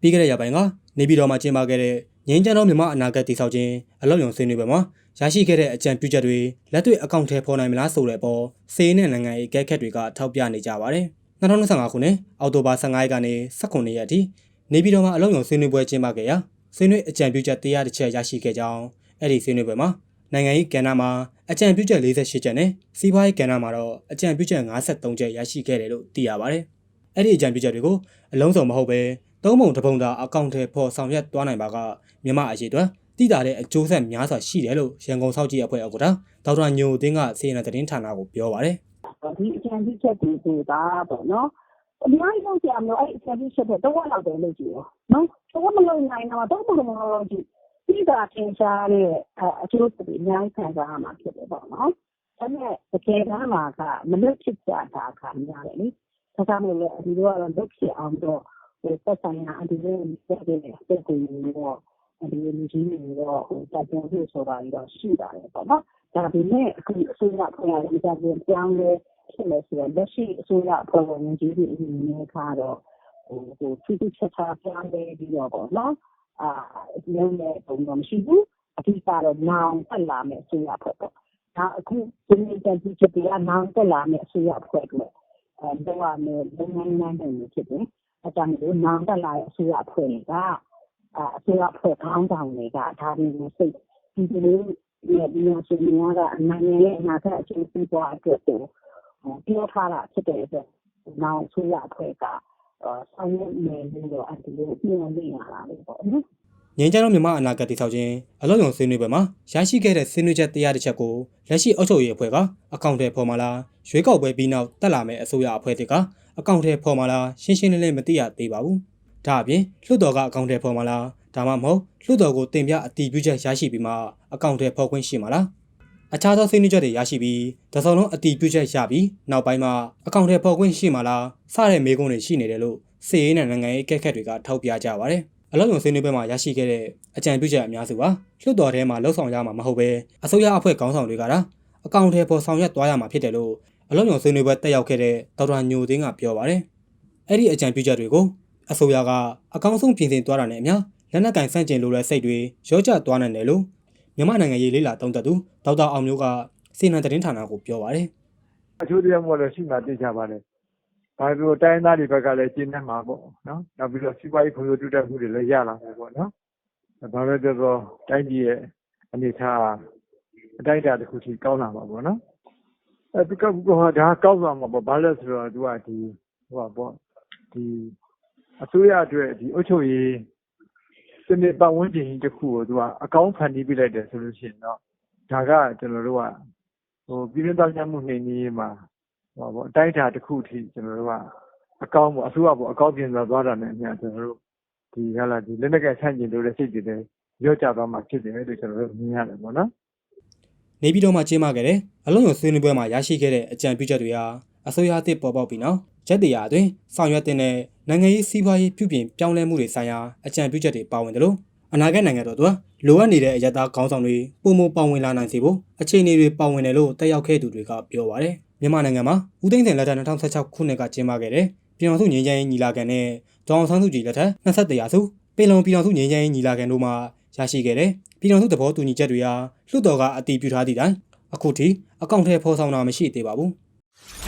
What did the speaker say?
ပြီးခဲ့တဲ့ရက်ပိုင်းကနေပြည်တော်မှာကျင်းပခဲ့တဲ့ငင်းချမ်းသောမြန်မာအနာဂတ်တည်ဆောက်ခြင်းအလောက်ရုံဆွေးနွေးပွဲမှာရရှိခဲ့တဲ့အကြံပြုချက်တွေလက်တွေ့အကောင့်ထဲပေါ်နိုင်မလားဆိုတဲ့အပေါ်စေးနဲ့နိုင်ငံရေးအကဲခတ်တွေကထောက်ပြနေကြပါတယ်။2025ခုနှစ်အောက်တိုဘာ15ရက်ကနေ19ရက်အထိနေပြည်တော်မှာအလောက်ရုံဆွေးနွေးပွဲကျင်းပခဲ့ရာဆွေးနွေးအကြံပြုချက်တရားတစ်ချက်ရရှိခဲ့ကြောင်းအဲ့ဒီဆွေးနွေးပွဲမှာနိုင်ငံရေးကဏ္ဍမှာအကြံပြုချက်48ချက်နဲ့စီးပွားရေးကဏ္ဍမှာတော့အကြံပြုချက်53ချက်ရရှိခဲ့တယ်လို့သိရပါတယ်။အဲ့ဒီအကြံပြုချက်တွေကိုအလုံးစုံမဟုတ်ပဲ သုံးပုံတစ်ပုံသာအကောင့်ထဲပေါ်ဆောင်ရွက်သွားနိုင်ပါကမြန်မာအရေးအတွက်တည်တာတဲ့အကျိုးဆက်များစွာရှိတယ်လို့ရန်ကုန်စောက်ကြီးအဖွဲ့ဥက္ကဋ္ဌဒေါက်တာညိုအသိန်းကစေနာသတင်းဌာနကိုပြောပါတယ်ဒီအကြံပြုချက်တွေဆိုတာပေါ့နော်အများကြီးလုပ်ကြမလို့အဲ့အကြံပြုချက်တွေတော့လောက်တယ်လို့ကြည့်ရောနော်တော့မလုပ်နိုင်တော့တော့မလုပ်နိုင်တော့ကြည့်ဒီကသင်ရှားတဲ့အကျိုးတွေအများကြီးခံစားရမှာဖြစ်တယ်ပေါ့နော်ဒါပေမဲ့တကယ်တမ်းမှာကမလွတ်ဖြစ်ကြတာကများတယ်လေဒါကြောင့်မို့လို့ဒီလိုကတော့လွတ်ဖြစ်အောင်တော့ဟို သက်ဆိုင်ရာအဒီလိုတက်တဲ့တက်ကိုတော့ဒီလူကြီးတွေတော့ဟိုတက်ကြွလို့ဆိုတာကြီးတော့ရှိပါတယ်ပေါ့နော်ဒါပေမဲ့အခုအစိုးရဖွဲ့ရတဲ့အကြံပြုပြောင်းလဲဖြစ်လဲဆိုတော့လက်ရှိအစိုးရဖွဲ့ဝင်ကြီးတွေအနေနဲ့ကတော့ဟိုဟိုသူသူချက်ချပြောင်းလဲပြီးတော့ပေါ့နော်အာလုံးနဲ့ပုံတော့မရှိဘူးအဓိကတော့နောင်တက်လာမယ်အစိုးရဖွဲ့ပေါ့ဒါအခုဒီနေ့တန်တီချက်တွေကနောင်တက်လာမယ်အစိုးရဖွဲ့ကအဲတော့ရမယ်လုံနိုင်နိုင်နေဖြစ်တယ် အကြောင်းလို့နောင်တက်လာတဲ့အစိုးရဖွဲ့ကအာအစိုးရဖွဲ့ခေါင်းဆောင်တွေကဒါတွေကိုစိတ်ဒီလိုဒီဒီလိုဆိုရင်ကအနိုင်ရဲ့အနာဂတ်အကျိုးစီးပွားအတွက်ကိုပြောထားတာဖြစ်တဲ့အတွက်နောက်ဆိုရအဖွဲ့ကဆောင်ရွက်နေလို့တော့အဲ့ဒီလိုပြောနေရတာလေပေါ့နော်ငင်းချမ်းသောမြန်မာအနာဂတ်တည်ဆောက်ခြင်းအလောက်ရုံဆွေးနွေးပွဲမှာရရှိခဲ့တဲ့ဆွေးနွေးချက်တရားတစ်ချက်ကိုလက်ရှိအုပ်ချုပ်ရေးအဖွဲ့ကအကောင့်ထဲပေါ်မှာလားရွေးကောက်ပွဲပြီးနောက်တက်လာမယ့်အစိုးရအဖွဲ့တွေက အကောင့်ထဲပေါ်မှာလားရှင်းရှင်းလင်းလင်းမသိရသေးပါဘူး။ဒါအပြင်လွှတ်တော်ကအကောင့်ထဲပေါ်မှာလားဒါမှမဟုတ်လွှတ်တော်ကိုတင်ပြအတည်ပြုချက်ရရှိပြီးမှအကောင့်ထဲပေါ်ခွင့်ရှိမှာလားအခြားသောဆွေးနွေးချက်တွေရရှိပြီးတစောလုံးအတည်ပြုချက်ရပြီးနောက်ပိုင်းမှာအကောင့်ထဲပေါ်ခွင့်ရှိမှာလားစတဲ့မေးခွန်းတွေရှိနေတယ်လို့စီရေးနဲ့နိုင်ငံရေးအကဲခတ်တွေကထောက်ပြကြပါတယ်။အလောက်ရုံဆွေးနွေးပွဲမှာရရှိခဲ့တဲ့အကြံပြုချက်အများစုပါလွှတ်တော်ထဲမှာလှုပ်ဆောင်ရမှာမဟုတ်ပဲအစိုးရအဖွဲ့ခေါင်းဆောင်တွေကတာအကောင့်ထဲပေါ်ဆောင်ရွက်သွားရမှာဖြစ်တယ်လို့ အလောက်ရုံဆွေးနွေးပွဲတက်ရောက်ခဲ့တဲ့ဒေါက်တာညိုသိန်းကပြောပါတယ်။အဲ့ဒီအကြံပြုချက်တွေကိုအစိုးရကအကောင့်ဆုံးပြင်ဆင်သွားတာနဲ့အမျှလက်နက်ကင်ဆန့်ကျင်လိုတဲ့စိတ်တွေရောကျသွားနိုင်တယ်လို့မြန်မာနိုင်ငံရေးလေးလာတုံးသက်သူဒေါက်တာအောင်မျိုးကစီနံသတင်းဌာနကိုပြောပါတယ်အချို့တရားမို့လို့ရှိမှသိကြပါတယ်။ဘာလို့တိုင်းသားတွေဘက်ကလည်းကျင်းနေမှာပေါ့နော်။နောက်ပြီးတော့စီးပွားရေးဖွံ့ဖြိုးတိုးတက်မှုတွေလည်းရလာမယ်ပေါ့နော်။ဘာပဲပြောပြောတိုင်းပြည်ရဲ့အနေအထားအတိုင်းအတာတစ်ခုထိကောင်းလာမှာပေါ့နော်။ အဲဒီကကဒါကောက်သွားမှာပေါ့။ဘာလဲဆိုတော့သူကဒီဟိုပါပေါ့ဒီအစိုးရအတွက်ဒီအုပ်ချုပ်ရေးစနစ်ပတ်ဝန်းကျင်ကြီးတစ်ခုကိုသူကအကောင်းဖန်တီးပြလိုက်တယ်ဆိုလို့ရှိရင်တော့ဒါကကျွန်တော်တို့ကဟိုပြည်တွင်းသားများမှုနှိမ်နင်းရေးမှာဟောပေါ့အတိုင်းအတာတစ်ခုအထိကျွန်တော်တို့ကအကောင်းပေါ့အစိုးရပေါ့အကောင်းပြင်သွားသွားတာနဲ့အများကျွန်တော်တို့ဒီကလာဒီလက်နက်ကဆန့်ကျင်လို့တဲ့စိတ်တွေလည်းရော့ကျသွားမှဖြစ်တယ်လို့ကျွန်တော်တို့မြင်ရတယ်ပေါ့နော်။ နေပြည်တော်မှာကျင်းပခဲ့တဲ့အလုံးစုံဆွေးနွေးပွဲမှာရရှိခဲ့တဲ့အကြံပြုချက်တွေဟာအစိုးရအသစ်ပေါ်ပေါက်ပြီးနောက်ရက်တရာအတွင်းဆောင်ရွက်တဲ့နိုင်ငံရေးစီးပွားရေးပြုပြင်ပြောင်းလဲမှုတွေဆိုင်ရာအကြံပြုချက်တွေပါဝင်တယ်လို့အနာဂတ်နိုင်ငံတော်တို့လိုအပ်နေတဲ့အယက်သားခေါင်းဆောင်တွေပုံမပါဝင်လာနိုင်စေဖို့အခြေအနေတွေပါဝင်တယ်လို့တက်ရောက်ခဲ့သူတွေကပြောပါတယ်။မြန်မာနိုင်ငံမှာဦးသိန်းစိန်လက်ထက်2016ခုနှစ်ကကျင်းပခဲ့တဲ့ပြည်တော်စုငြိမ်းချမ်းရေးညီလာခံနဲ့ဒေါအောင်ဆန်းစုကြည်လက်ထက်21ရာစုပင်လုံပြည်တော်စုငြိမ်းချမ်းရေးညီလာခံတို့မှာ ရရှိခဲ့တဲ့ပြည်တော်စုသဘောတူညီချက်တွေဟာလွှတ်တော်ကအတည်ပြုထားသည့်တိုင်အခုထိအကောင့်ထဲဖော်ဆောင်တာမရှိသေးပါဘူး။